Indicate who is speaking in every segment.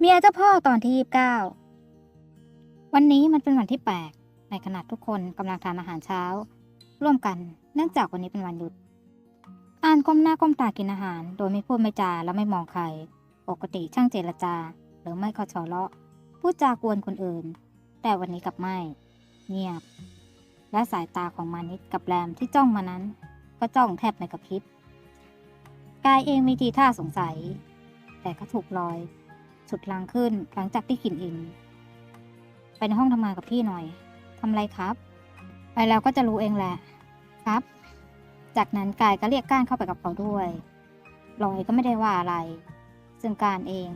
Speaker 1: เมียเจ้าพ่อตอนที่29วันนี้มันเป็นวันที่แปลกในขณะทุกคนกำลังทานอาหารเช้า ร่วมกันเนื่องจากวันนี้เป็นวันหยุดอ่านก้มหน้าก้มตากินอาหาร โดยไม่พูดไม่จาและไม่มองใคร ปกติช่างเจรจา หรือไม่ก็ชอเลาะพูดจากวนคนอื่น แต่วันนี้กลับไม่ เงียบ และสายตาของมานิดกับแรมที่จ้องมานั้น ก็จ้องแทบไม่กระพริบกายเองมีทีท่าสงสัย แต่ก็ถูกลอย สุดลังขึ้น หลังจากที่กินอิ่มไปในห้องทำงานกับพี่หน่อยทำไรครับ ไปแล้วก็จะรู้เองแหละครับ จากนั้นกายก็เรียกก้านเข้าไปกับเขาด้วยลอยก็ไม่ได้ว่าอะไร ซึ่งการเอง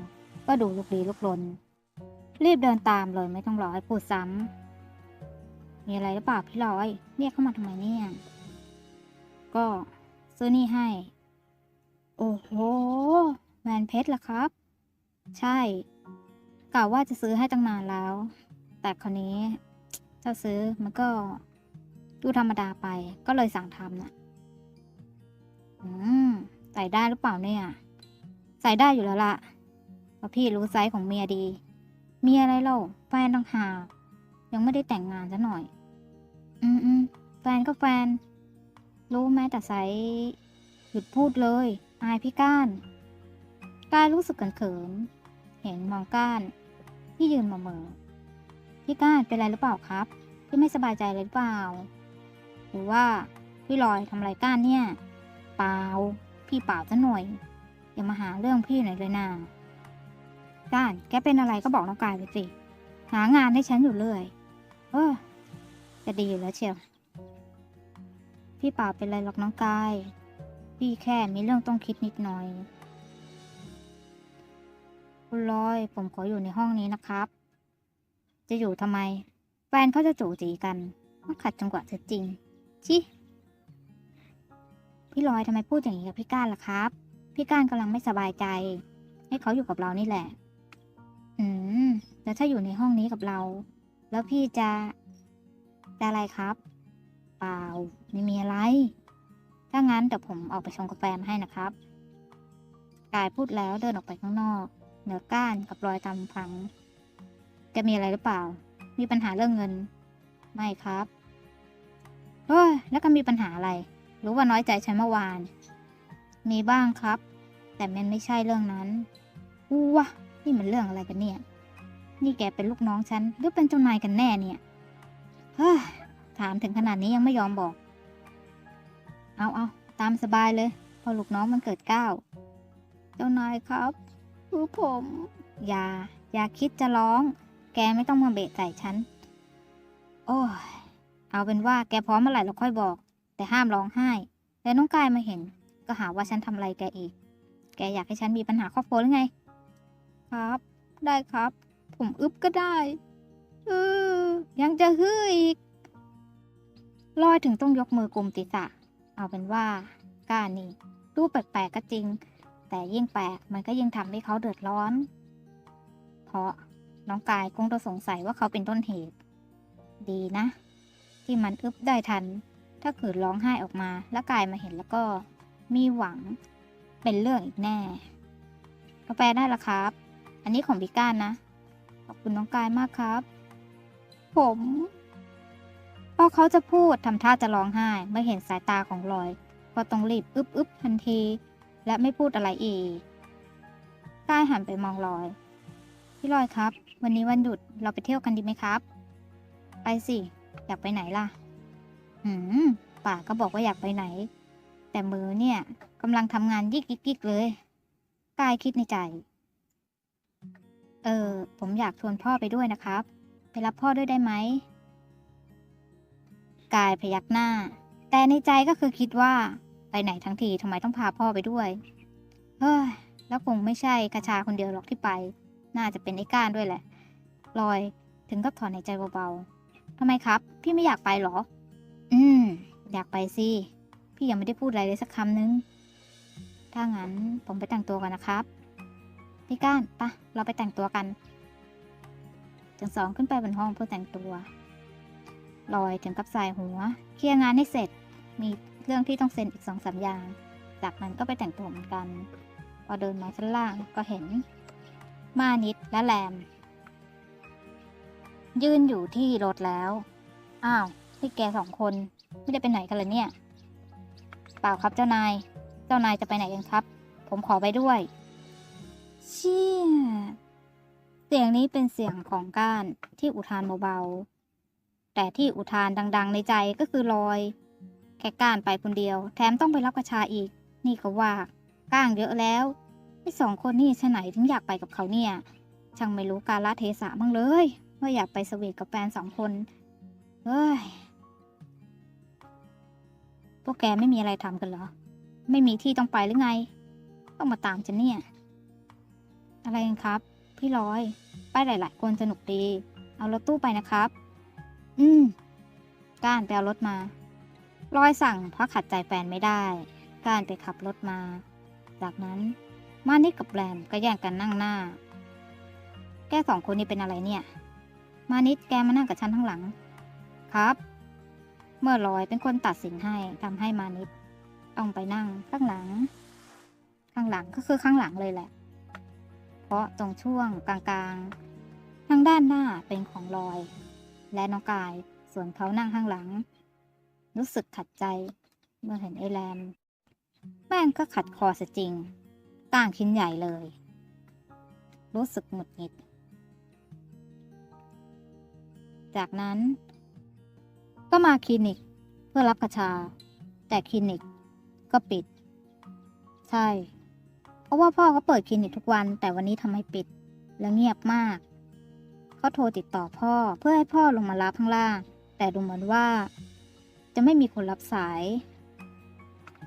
Speaker 1: ก็ดูลุกลี้ลุกลน รีบเดินตามเลยไม่ต้องรอให้พูดซ้ำมีอะไรหรือเปล่าพี่ลอย เรียกเข้ามาทำไมเนี่ย ก็ซื้อนี่ให้ โอ้โหแหวนเพชรล่ะครับ ใช่กล่าวว่าจะซื้อให้ตั้งนานแล้ว แต่คราวนี้จ้าซื้อมันก็ดูธรรมดาไป ก็เลยสั่งทำน่ะ อืม ใส่ได้หรือเปล่าเนี่ย ใส่ได้อยู่แล้วล่ะเพราะพี่รู้ไซส์ของเมียดี เมียอะไรเล่า แฟนต่างหากยังไม่ได้แต่งงานซะหน่อย อืมอืมแฟนก็แฟน รู้แม้แต่ไซส์หยุดพูดเลย อายพี่ก้าน การู้สึกเขินๆเห็นมองก้าน ที่ยืนมาเหมอพี่ก้านเป็นไรหรือเปล่าครับ พี่ไม่สบายใจเลยหรือเปล่า หรือว่าพี่ลอยทำอะไรก้านเนี่ย เปล่า พี่เปล่าซะหน่อย อย่ามาหาเรื่องพี่หน่อยเลยนะก้านแกเป็นอะไรก็บอกน้องกายไปสิ หางานให้ฉันอยู่เรื่อยเออ จะดีอยู่แล้วเชียว พี่เปล่าเป็นไรหรอกน้องกาย พี่แค่มีเรื่องต้องคิดนิดหน่อย คุณลอย ผมขออยู่ในห้องนี้นะครับ จะอยู่ทำไม แฟนเขาจะจู่จีกันมาขัดจังหวะเสียจริง ชิพี่ลอยทำไมพูดอย่างนี้กับพี่ก้านล่ะครับ พี่ก้านกำลังไม่สบายใจ ให้เขาอยู่กับเรานี่แหละ อืมแล้วถ้าอยู่ในห้องนี้กับเรา แล้วพี่จะจะอะไรครับ เปล่า ไม่มีอะไร ถ้างั้นเดี๋ยวผมออกไปชงกาแฟมาให้นะครับกายพูดแล้วเดินออกไปข้างนอก เหนือก้านกับรอยตามพังจะมีอะไรหรือเปล่า มีปัญหาเรื่องเงิน ไม่ครับเฮ้ยแล้วก็มีปัญหาอะไร รู้ว่าน้อยใจฉันเมื่อวาน มีบ้างครับ แต่มันไม่ใช่เรื่องนั้น อู้วะนี่มันเรื่องอะไรกันเนี่ย นี่แกเป็นลูกน้องฉัน หรือเป็นเจ้านายกันแน่เนี่ย เฮ้ย ถามถึงขนาดนี้ยังไม่ยอมบอก เอาเอาตามสบายเลย พอลูกน้องมันเกิดก้าว เจ้านายครับ คือผม อย่า อย่าคิดจะร้อง แกไม่ต้องมาเบะใส่ฉัน โอ้ย เอาเป็นว่าแกพร้อมเมื่อไหร่เราค่อยบอก แต่ห้ามร้องไห้ แล้วน้องกายมาเห็น ก็หาว่าฉันทำอะไรแกอีก แกอยากให้ฉันมีปัญหาครอบครัวหรือไง ครับ ได้ครับ ผมอึบก็ได้เออยังจะฮืออีกลอยถึงต้องยกมือกลุมศีรษะเอาเป็นว่าก้านี่ดูแปลกๆก็จริง แต่ยิ่งแปลกมันก็ยิ่งทำให้เขาเดือดร้อน เพราะน้องกายคงจะสงสัยว่าเขาเป็นต้นเหตุ ดีนะ ที่มันอึบได้ทัน ถ้าเกิดร้องไห้ออกมา แล้วกายมาเห็นแล้วก็มีหวังเป็นเรื่องอีกแน่กาแฟได้ละครับ อันนี้ของพี่ก้านนะ ขอบคุณน้องกายมากครับ ผมพอเขาจะพูดทำท่าจะร้องไห้เมื่อเห็นสายตาของลอย ก็ต้องรีบอึบอึบทันที และไม่พูดอะไรอีกกายหันไปมองลอย พี่ลอยครับ วันนี้วันหยุดเราไปเที่ยวกันดีไหมครับ ไปสิ อยากไปไหนล่ะ หืมป่าก็บอกว่าอยากไปไหน แต่มือเนี่ยกำลังทำงานยิกยิกยิกเลย กายคิดในใจ เออ ผมอยากชวนพ่อไปด้วยนะครับ ไปรับพ่อด้วยได้ไหมกายพยักหน้า แต่ในใจก็คือคิดว่า ไปไหนทั้งทีทำไมต้องพาพ่อไปด้วย เฮ้ย แล้วคงไม่ใช่กระชาคนเดียวหรอกที่ไป น่าจะเป็นไอ้ก้านด้วยแหละลอยถึงกับถอนในใจเบาๆทำไมครับ พี่ไม่อยากไปเหรอ อืม อยากไปสิ พี่ยังไม่ได้พูดอะไรเลยสักคำนึง ถ้างั้นผมไปแต่งตัวกันนะครับ พี่ก้านปะเราไปแต่งตัวกันทั้งสองขึ้นไปบนห้องเพื่อแต่งตัวลอยถึงกับสายหัว เคลียร์งานให้เสร็จ มี เรื่องที่ต้องเซ็นอีกสองสามอย่าง จากนั้นก็ไปแต่งตัวเหมือนกัน พอเดินมาชั้นล่างก็เห็น มานิดและแรม ยืนอยู่ที่รถแล้ว อ้าวนี่แกสองคนไม่ได้ไปไหนกันเลยเนี่ย เปล่าครับเจ้านาย เจ้านายจะไปไหนกันครับ ผมขอไปด้วย เชี่ย เสียงนี้เป็นเสียงของก้านที่อุทานเบาๆแต่ที่อุทานดัง ๆ ในใจก็คือลอย แค่ก้านไปคนเดียว แถมต้องไปรับกระชาอีก นี่เขาว่า ก้างเยอะแล้วไอ้สองคนนี่ชะไหนถึงอยากไปกับเขาเนี่ย ช่างไม่รู้กาลเทศะบ้างเลย ว่าอยากไปสวีทกับแฟนสองคน เฮ้ย พวกแกไม่มีอะไรทำกันเหรอ ไม่มีที่ต้องไปหรือไง ต้องมาตามฉันเนี่ย อะไรกันครับ พี่ร้อย ไปหลาย ๆ คนสนุกดี เอารถตู้ไปนะครับ อืม ก้านไปเอารถมา รอยสั่งเพราะขัดใจแฟนไม่ได้ กานไปขับรถมา จากนั้นมานิดกับแรมก็แย่งกันนั่งหน้า แกสองคนนี้เป็นอะไรเนี่ย มานิดแกมานั่งกับฉันข้างหลัง ครับ เมื่อลอยเป็นคนตัดสินให้ทำให้มานิดต้องไปนั่งข้างหลัง ข้างหลังก็คือข้างหลังเลยแหละ เพราะตรงช่วงกลางๆ ทางด้านหน้าเป็นของลอย และน้องกายส่วนเขานั่งข้างหลัง รู้สึกขัดใจ เมื่อเห็นไอแรม แม่งก็ขัดคอเสียจริงต่างชิ้นใหญ่เลย รู้สึกหงุดหงิด จากนั้น ก็มาคลินิกเพื่อรับกระชา แต่คลินิกก็ปิด ใช่ เพราะว่าพ่อเขาเปิดคลินิกทุกวัน แต่วันนี้ทำไมปิด และเงียบมากเขาโทรติดต่อพ่อเพื่อให้พ่อลงมารับข้างล่าง แต่ดูเหมือนว่า จะไม่มีคนรับสาย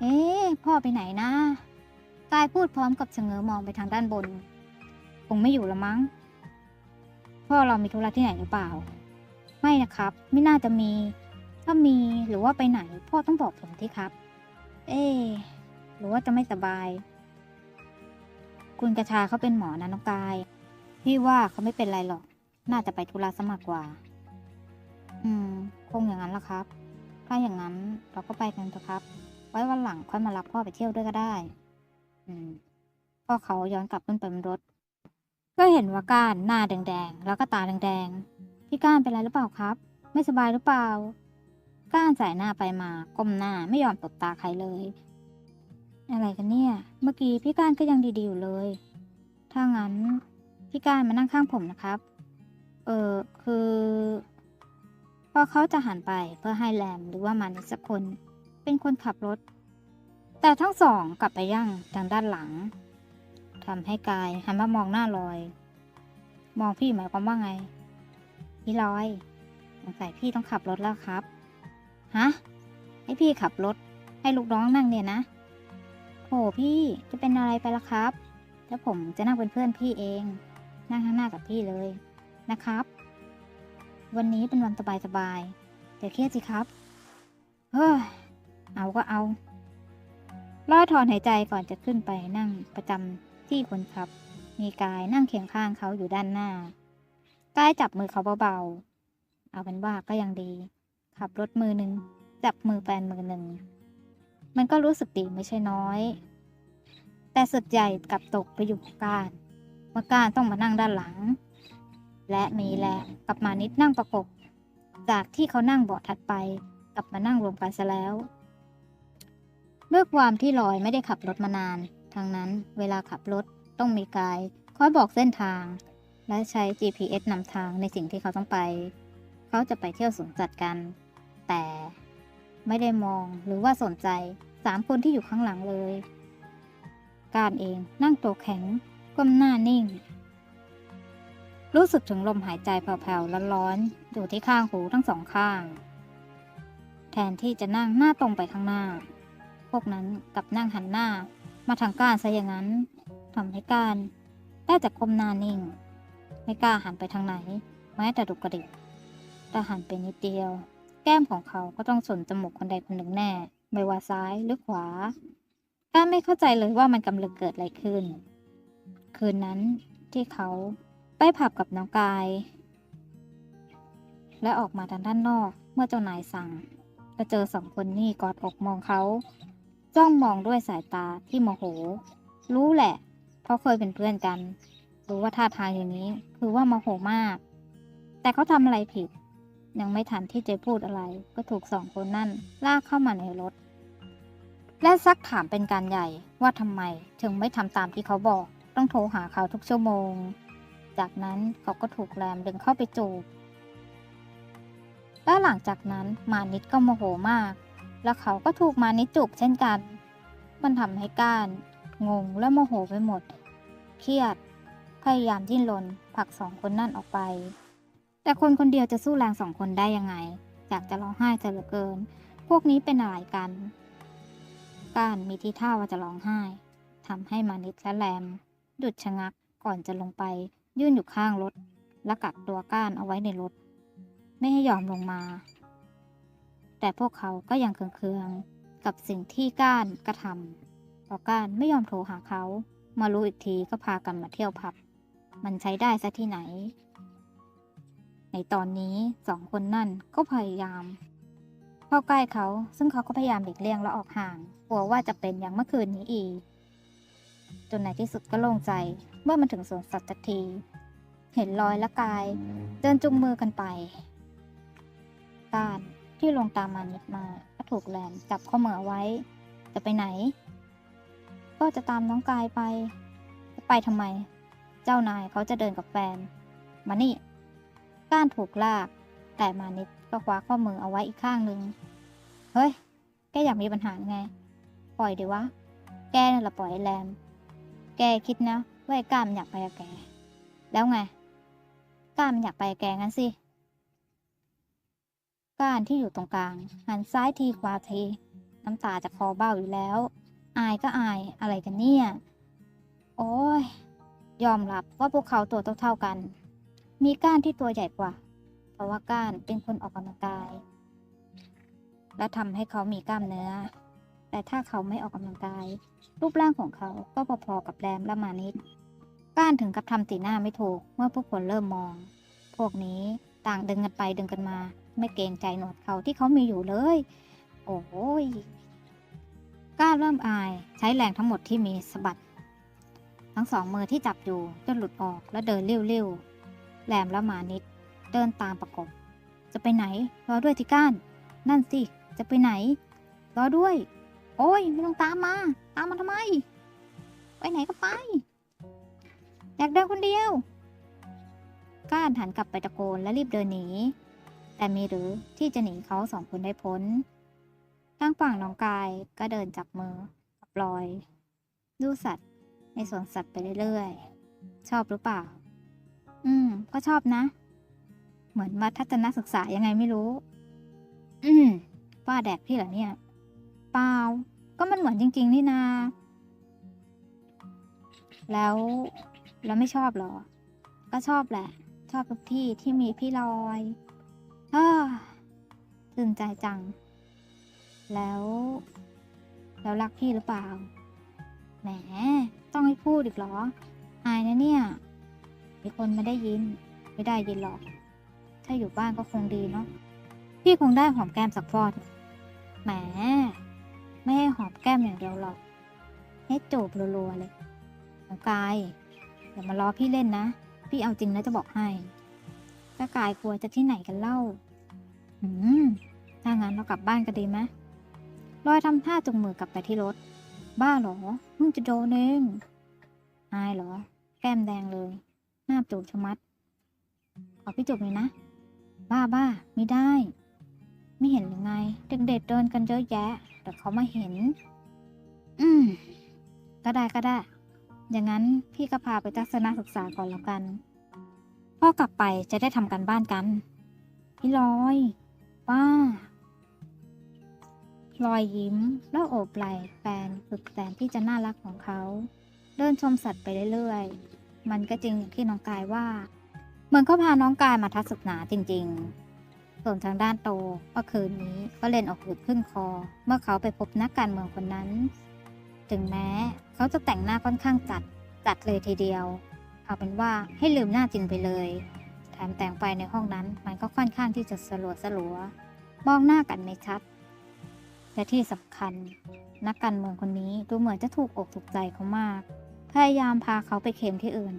Speaker 1: เอ๊ะพ่อไปไหนนะ กายพูดพร้อมกับชะเง้อมองไปทางด้านบน คงไม่อยู่ละมั้ง พ่อเรามีธุระที่ไหนหรือเปล่า ไม่นะครับ ไม่น่าจะมี ถ้ามีหรือว่าไปไหน พ่อต้องบอกผมที่ครับ เอ๊หรือว่าจะไม่สบาย คุณกระชาเขาเป็นหมอนะน้องกาย พี่ว่าเขาไม่เป็นไรหรอก น่าจะไปธุระซะมากกว่า อืม คงอย่างนั้นละครับ ถ้าอย่างนั้นเราก็ไปกันเถอะครับ ไว้วันหลังค่อยมารับพ่อไปเที่ยวด้วยก็ได้ อืมพ่อเขาย้อนกลับขึ้นไปบนรถ ก็เห็นว่าก้านหน้าแดงๆ แล้วก็ตาแดงๆ พี่ก้านเป็นไรหรือเปล่าครับ ไม่สบายหรือเปล่า ก้านสายหน้าไปมาก้มหน้าไม่ยอมตบตาใครเลย อะไรกันเนี่ย เมื่อกี้พี่ก้านก็ยังดีๆอยู่เลย ถ้างั้นพี่ก้านมานั่งข้างผมนะครับ เออคือ พอเขาจะหันไปเพื่อให้แรมหรือว่ามันสักคน เป็นคนขับรถ แต่ทั้งสองกลับไปยั่งทางด้านหลังทำให้กายหันมามองหน้าลอย มองพี่หมายความว่าไง พี่ลอยสงสัยพี่ต้องขับรถแล้วครับ ฮะ ให้พี่ขับรถ ให้ลูกน้องนั่งเนี่ยนะโหพี่จะเป็นอะไรไปล่ะครับ แล้วผมจะนั่งเป็นเพื่อนพี่เอง นั่งข้างหน้ากับพี่เลยนะครับ วันนี้เป็นวันสบายๆแต่เครียดสิครับ เฮ้ย เอาก็เอาลอยถอนหายใจก่อนจะขึ้นไปนั่งประจำที่คนขับ มีกายนั่งเคียงข้างเขาอยู่ด้านหน้ากายจับมือเขาเบาๆ เอาเป็นว่าก็ยังดี ขับรถมือหนึ่งจับมือแฟนมือหนึ่ง มันก็รู้สึกดีไม่ใช่น้อย แต่สึกใหญ่กลับตกไปอยู่กับการเมื่อการต้องมานั่งด้านหลัง และมีแลกับมานิดนั่งประกบ จากที่เขานั่งเบาะถัดไป กลับมานั่งรวมกันซะแล้วด้วยความที่ลอยไม่ได้ขับรถมานานทางนั้นเวลาขับรถต้องมีกายคอยบอกเส้นทาง และใช้ GPS นำทางในสิ่งที่เขาต้องไป เขาจะไปเที่ยวสวนสัตว์กัน แต่ไม่ได้มองหรือว่าสนใจสามคนที่อยู่ข้างหลังเลย การเองนั่งตัวแข็งก้มหน้านิ่ง รู้สึกถึงลมหายใจแผ่วๆร้อนๆอยู่ที่ข้างหูทั้งสองข้าง แทนที่จะนั่งหน้าตรงไปข้างหน้า พวกนั้นกลับนั่งหันหน้ามาทางก้านซะอย่างนั้นทำให้ก้านได้แต่ก้มหน้านิ่ง ไม่กล้าหันไปทางไหน แม้แต่ดุกกระดิกแต่หันไปนิดเดียว แก้มของเขาก็ต้องสนจมูกคนใดคนหนึ่งแน่ ไม่ว่าซ้ายหรือขวาก้านไม่เข้าใจเลยว่ามันกำลังเกิดอะไรขึ้น คืนนั้นที่เขา ไปผับกับน้องกาย และออกมาทางด้านนอกเมื่อเจ้านายสั่งก็เจอสองคนนี่กอดอกมองเขา จ้องมองด้วยสายตาที่โมโห รู้แหละ เพราะเคยเป็นเพื่อนกัน รู้ว่าท่าทางอย่างนี้คือว่าโมโหมาก แต่เขาทำอะไรผิด ยังไม่ทันที่จะพูดอะไร ก็ถูกสองคนนั่นลากเข้ามาในรถ และซักถามเป็นการใหญ่ว่าทำไม ถึงไม่ทำตามที่เขาบอก ต้องโทรหาเขาทุกชั่วโมง จากนั้นเขาก็ถูกแรมดึงเข้าไปจูบ และหลังจากนั้นมานิดก็โมโหมาก แล้วเขาก็ถูกมานิดจูบเช่นกัน มันทำให้ก้าน งงและโมโหไปหมด เครียด พยายามดิ้นรนผลักสองคนนั่นออกไป แต่คนคนเดียวจะสู้แรงสองคนได้ยังไง อยากจะร้องไห้จะเหลือเกิน พวกนี้เป็นอะไรกัน ก้านมีที่ท่าว่าจะร้องไห้ทำให้มานิดและแรมหยุดชะงักก่อนจะลงไป ยื่นอยู่ข้างรถ และกัดตัวก้านเอาไว้ในรถ ไม่ให้ยอมลงมา แต่พวกเขาก็ยังเคืองๆกับสิ่งที่ก้านกระทำเพราะก้านไม่ยอมโทรหาเขา มารู้อีกทีก็พากันมาเที่ยวผับ มันใช้ได้ซะที่ไหน ในตอนนี้สองคนนั่นก็พยายามเข้าใกล้เขาซึ่งเขาก็พยายามหลีกเลี่ยงและออกห่าง กลัวว่าจะเป็นอย่างเมื่อคืนนี้อีก จนในที่สุดก็โล่งใจ เมื่อมันถึงสวนสัตว์สักที เห็นรอยและกาย เดินจุงมือกันไปการที่ลงตามมานิดมาก็ถูกแลนจับข้อมือไว้ จะไปไหน ก็จะตามน้องกายไป จะไปทำไม เจ้านายเขาจะเดินกับแฟน มานี่ ก้านถูกลาก แต่มานิดก็คว้าข้อมือเอาไว้อีกข้างหนึ่งเฮ้ย แกอยากมีปัญหาไง ปล่อยดีวะ แกน่ะละปล่อยแรม แกคิดนะว่าไอ้ก้ามนอยากไปกับแก แล้วไง ก้ามนอยากไปกับแกงั้นสิ ก้านที่อยู่ตรงกลางหันซ้ายทีขวาที น้ำตาจะคอเบ้าอยู่แล้ว อายก็อายอะไรกันเนี่ย โอ้ย ยอมรับว่าพวกเขาตัวเท่าๆกัน มีก้านที่ตัวใหญ่กว่า เพราะว่าก้านเป็นคนออกกำลังกาย และทำให้เขามีกล้ามเนื้อ แต่ถ้าเขาไม่ออกกำลังกาย รูปร่างของเขาก็พอๆกับแรมและมานิดก้านถึงกับทำสีหน้าไม่ถูกเมื่อผู้คนเริ่มมอง พวกนี้ต่างดึงกันไปดึงกันมา ไม่เกรงใจหนวดเขาที่เขามีอยู่เลย โอ้ยก้านเริ่มอายใช้แรงทั้งหมดที่มีสะบัด ทั้งสองมือที่จับอยู่จนหลุดออกและเดินเร็วๆแรมและมานิด เดินตามประกบ จะไปไหน รอด้วยที่ก้าน นั่นสิ จะไปไหน รอด้วย โอ้ยไม่ต้องตามมา ตามมาทำไม ไปไหนก็ไป อยากเดินคนเดียวก้านหันกลับไปตะโกนและรีบเดินหนี แต่มีหรือที่จะหนีเขาสองคนได้พ้นทางฝั่งน้องกายก็เดินจับมือกับลอย ดูสัตว์ ในสวนสัตว์ไปเรื่อยๆ ชอบหรือเปล่า อืม ก็ชอบนะ เหมือนว่าทัศนศึกษายังไงไม่รู้ อืมป้าแดกพี่เหรอเนี่ย เปล่า ก็มันเหมือนจริง ๆ นี่นา แล้วแล้วไม่ชอบหรอ ก็ชอบแหละ ชอบทุกที่ที่มีพี่ลอยอ้าตื่นใจจัง แล้ว แล้วรักพี่หรือเปล่า แหม ต้องให้พูดอีกหรอ อายนะเนี่ย มีคนไม่ได้ยิน ไม่ได้ยินหรอก ถ้าอยู่บ้านก็คงดีเนาะ พี่คงได้หอมแก้มสักฟอด แหม ไม่ให้หอมแก้มอย่างเดียวหรอก ให้จูบรัวๆเลยน้องกายอย่ามาล้อพี่เล่นนะ พี่เอาจริงนะจะบอกให้ถ้ากายกลัวจะที่ไหนกันเล่า อืม ถ้างั้นเรากลับบ้านกันดีไหมลอยทำท่าจุงมือกลับไปที่รถ บ้าหรอมึงจะโดนเองอายหรอ แก้มแดงเลย หน้าจูบชะมัด ขอพี่จูบเลยนะ บ้าบ้าไม่ได้ ไม่เห็นหรือไง เด็กๆเดินกันเยอะแยะ แต่เขามาเห็น อืม ก็ได้ก็ได้ อย่างนั้นพี่ก็พาไปทัศนศึกษาก่อนแล้วกัน พ่อกลับไปจะได้ทำกันบ้านกัน พี่ลอยป้ารอยยิ้มแล้วโอบไหล่แฟนฝึกแสนที่จะน่ารักของเขา เดินชมสัตว์ไปเรื่อยๆ มันก็จริงอย่างที่น้องกายว่า เหมือนเขาพาน้องกายมาทัศนาจริง ๆ ส่วนทางด้านโตเมื่อคืนนี้ก็เล่นออกหืดขึ้นคอ เมื่อเขาไปพบนักการเมืองคนนั้น ถึงแม้เขาจะแต่งหน้าค่อนข้างจัดจัดเลยทีเดียว เอาเป็นว่าให้ลืมหน้าจริงไปเลย แถมแต่งไฟในห้องนั้นมันก็ค่อนข้างที่จะสลัวสลัวมองหน้ากันไม่ชัด และที่สำคัญ นักการเมืองคนนี้ดูเหมือนจะถูกอกถูกใจเขามาก พยายามพาเขาไปเค็มที่อื่น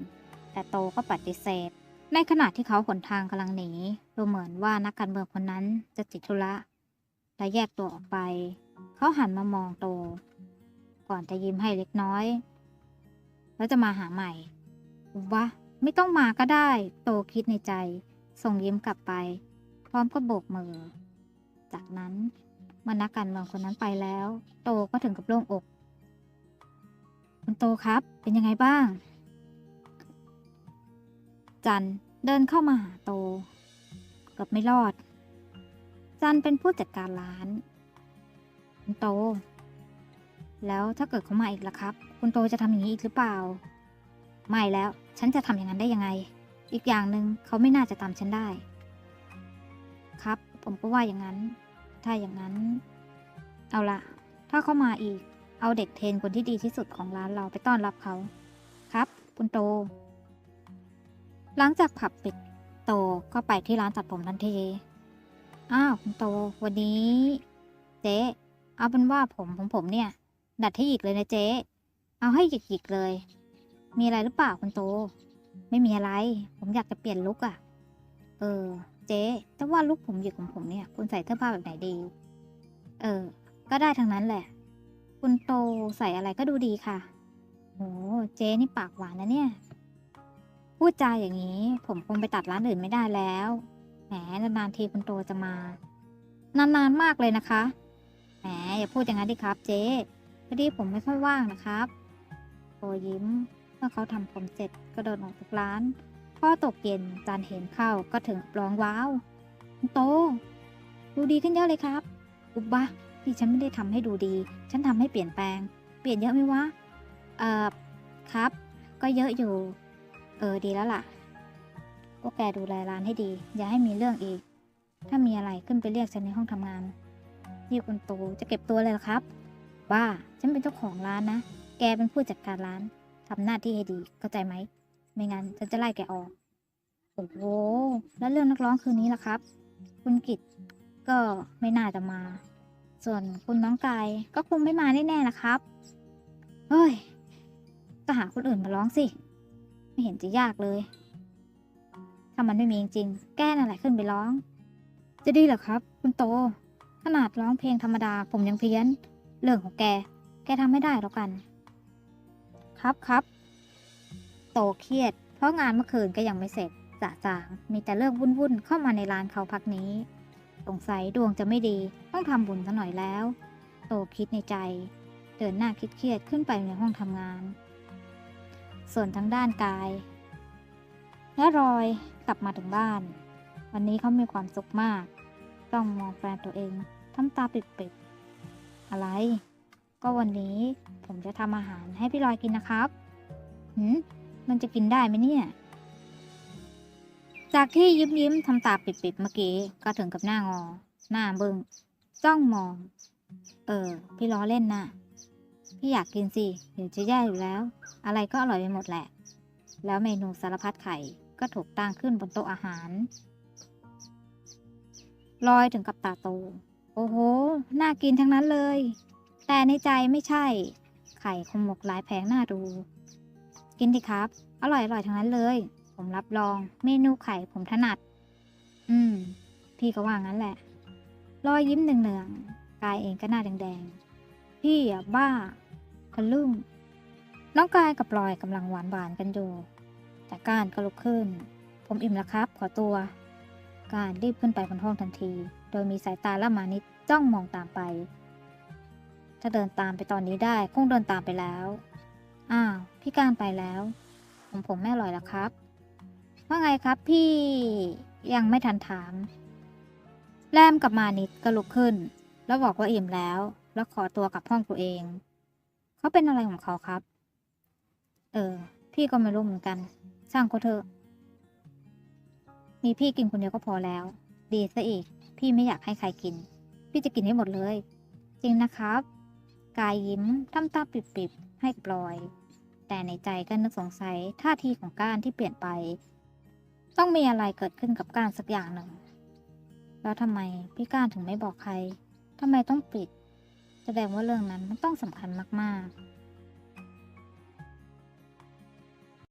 Speaker 1: แต่โตก็ปฏิเสธ ในขณะที่เขาหนทางกำลังหนีดูเหมือนว่านักการเมืองคนนั้นจะติดธุระและแยกตัวออกไป เขาหันมามองโต ก่อนจะยิ้มให้เล็กน้อย แล้วจะมาหาใหม่วะไม่ต้องมาก็ได้ โตคิดในใจ ส่งยิ้มกลับไป พร้อมกับโบกมือ จากนั้นเมื่อนักการเมืองคนนั้นไปแล้ว โตก็ถึงกับโล่งอก คุณโตครับ เป็นยังไงบ้าง จันเดินเข้ามาหาโตเกือบไม่รอด จันเป็นผู้จัดการร้าน คุณโต แล้วถ้าเกิดเขามาอีกล่ะครับ คุณโตจะทำอย่างนี้อีกหรือเปล่า ไม่แล้ว ฉันจะทำอย่างนั้นได้ยังไง อีกอย่างหนึ่งเขาไม่น่าจะตามฉันได้ ครับ ผมก็ว่าอย่างนั้น ถ้าอย่างนั้น เอาละถ้าเขามาอีก เอาเด็กเทนคนที่ดีที่สุดของร้านเราไปต้อนรับเขา ครับ คุณโต หลังจากผับปิดโตก็ไปที่ร้านตัดผมทันที อ้าวคุณโตวันนี้ เจ๊เอาเป็นว่าผมผมผมเนี่ย ดัดให้หยิกเลยนะเจ๊เอาให้หยิกหยิกเลย มีอะไรหรือเปล่าคุณโต ไม่มีอะไร ผมอยากจะเปลี่ยนลุกอะ่ะ เออ เจ๊แต่ว่าลุกผมหยิกของผมเนี่ย คุณใส่เสื้อผ้าแบบไหนดี เออ ก็ได้ทั้งนั้นแหละ คุณโตใส่อะไรก็ดูดีค่ะโหเจ๊นี่ปากหวานนะเนี่ย พูดจาอย่างนี้ ผมคงไปตัดร้านอื่นไม่ได้แล้ว แหมนานๆทีคุณโตจะมา นานๆมากเลยนะคะ แหมอย่าพูดอย่างนั้นดิครับ เจ๊พอดีผมไม่ค่อยว่างนะครับโตยิ้มเมื่อเขาทำผมเสร็จก็เดินออกจากร้าน พอตกเย็นจานเห็นเข้าก็ถึงร้องว้าวคุณโต ดูดีขึ้นเยอะเลยครับ อุบบะที่ฉันไม่ได้ทำให้ดูดี ฉันทำให้เปลี่ยนแปลง เปลี่ยนเยอะไหมวะ เอ่อ ครับ ก็เยอะอยู่ เออดีแล้วล่ะ พวกแกดูแลร้านให้ดี อย่าให้มีเรื่องอีก ถ้ามีอะไรขึ้นไปเรียกฉันในห้องทำงานนี่คุณโตจะเก็บตัวเลยหรอครับ บ้า ฉันเป็นเจ้าของร้านนะ แกเป็นผู้จัดการร้านทำหน้าที่ให้ดีเข้าใจไหม ไม่งั้นฉันจะไล่แกออก โอ้โห แล้วเรื่องนักร้องคืนนี้ล่ะครับ คุณกิตก็ไม่น่าจะมา ส่วนคุณน้องกายก็คงไม่มาแน่ๆล่ะครับ เฮ้ย ก็หาคนอื่นมาร้องสิ ไม่เห็นจะยากเลย ถ้ามันไม่มีจริงๆแก้นั่นแหละขึ้นไปร้อง จะดีเหรอครับ คุณโต ขนาดร้องเพลงธรรมดาผมยังเพี้ยน เรื่องของแก แกทำไม่ได้แล้วกัน ครับครับ โตเครียด เพราะงานเมื่อคืนก็ยังไม่เสร็จจะจาง มีแต่เรื่องวุ่นๆเข้ามาในร้านเขาพักนี้ สงสัยดวงจะไม่ดี ต้องทำบุญซะหน่อยแล้ว โตคิดในใจ เดินหน้าคิดเครียดขึ้นไปในห้องทำงาน ส่วนทางด้านกาย และรอยกลับมาถึงบ้าน วันนี้เขามีความสุขมาก ต้องมองแฟนตัวเองทำตาปิดๆอะไร ก็วันนี้ผมจะทำอาหารให้พี่ลอยกินนะครับหืมมันจะกินได้ไหมเนี่ย จากที่ยิ้มยิ้มๆทำตาปิดๆเมื่อกี้ก็ถึงกับหน้างอ หน้าบึง้งจ้องมอง เออ พี่ล้อเล่นน่ะ พี่อยากกินสิเดี๋ยวจะแย่อยู่แล้ว อะไรก็อร่อยไปหมดแหละ แล้วเมนูสารพัดไข่ก็ถูกตั้งขึ้นบนโต๊ะอาหารลอยถึงกับตาโต โอ้โห น่ากินทั้งนั้นเลย แต่ในใจไม่ใช่ ไข่คงหมกหลายแผงหน้าดู กินดิครับ อร่อยอร่อยทั้งนั้นเลย ผมรับรอง เมนูไข่ผมถนัด อืม พี่ก็ว่างั้นแหละรอยยิ้มเนืองๆกายเองก็หน้าแดงๆ พี่อะบ้าะลึ่งน้องกายกับลอยกำลังหวานหวานกันอยู่ แต่การก็ลุกขึ้น ผมอิ่มแล้วครับ ขอตัว การรีบขึ้นไปบนห้องทันที โดยมีสายตาละมานิดจ้องมองตามไป ถ้าเดินตามไปตอนนี้ได้คงเดินตามไปแล้ว อ้าวพี่การไปแล้วผมผมไม่อร่อยแล้วครับ ว่าไงครับพี่ยังไม่ทันถาม แรมกับมานิดก็ลุกขึ้น แล้วบอกว่าอิ่มแล้ว แล้วขอตัวกลับห้องตัวเอง เขาเป็นอะไรของเขาครับ เออ พี่ก็ไม่รู้เหมือนกันช่างเขาเถอะ มีพี่กินคนเดียวก็พอแล้ว ดีซะอีก พี่ไม่อยากให้ใครกิน พี่จะกินให้หมดเลย จริงนะครับ กายยิ้มทำตาปิบๆ ให้ปลอย แต่ในใจก็นึกสงสัยท่าทีของก้านที่เปลี่ยนไป ต้องมีอะไรเกิดขึ้นกับก้านสักอย่างหนึ่ง แล้วทำไมพี่ก้านถึงไม่บอกใครทำไมต้องปิด แสดงว่าเรื่องนั้นมันต้องสำคัญมากๆ